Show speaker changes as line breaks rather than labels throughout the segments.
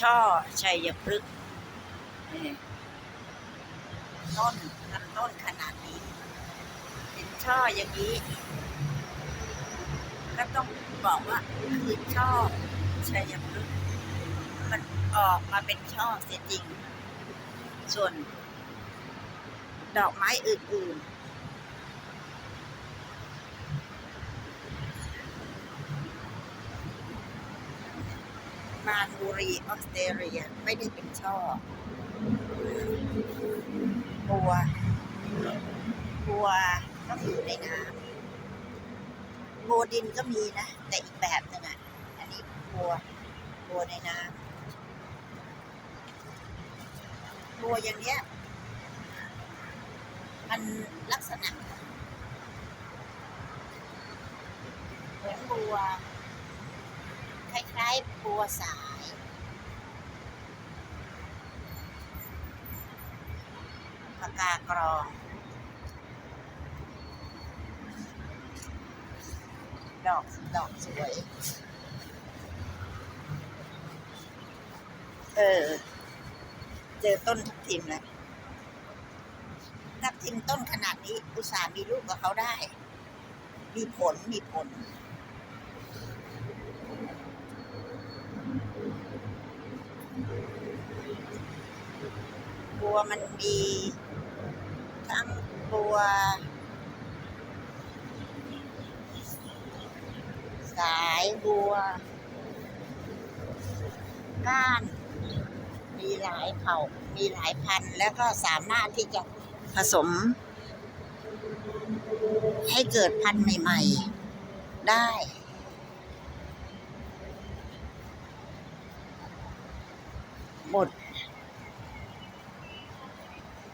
ช่อ ชัยพฤกษ์นี่ต้นลำต้นขนาดนี้ เป็นช่ออย่างนี้ ก็ต้องบอกว่าคือช่อ ชัยพฤกษ์มันออกมาเป็นช่อเสียจริง ส่วน ดอกไม้อื่นๆ มานบุรีออสเตรเลียไม่ได้เป็นช่อบัวบัวก็อยู่ในน้ำบัวดินก็มีนะ แต่อีกแบบหนึ่งอะ อันนี้บัวบัวในน้ำบัวอย่างเนี้ย มันลักษณะเหมือนบัว คล้ายๆบัวสาย ปากกากรอง ดอก ดอกสวย เออ เจอต้นทับทิมแล้วทับทิมต้นขนาดนี้ อุตส่าห์มีลูกกับเขาได้ มีผล มีผล บัวมันมีทั้งบัวสายบัว ก้าน มีหลายเผ่า มีหลายพันธุ์ แล้วก็สามารถที่จะผสม ให้เกิดพันธุ์ใหม่ ๆ ได้ หมด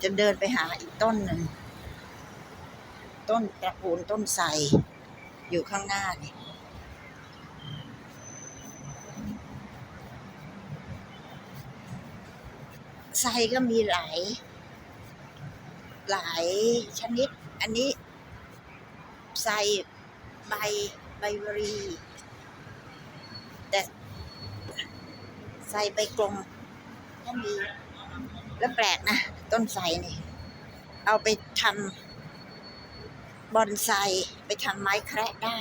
จะเดินไปหาอีกต้นหนึ่งต้นตระกูลต้นไทรอยู่ข้างหน้านี่ไทรก็มีหลายหลายชนิด อันนี้ไทรใบใบวรีแต่ไทรใบกลมก็มี แล้วแปลกนะ ต้นไทรนี่ เอาไปทำบอนไซไปทำไม้แคระได้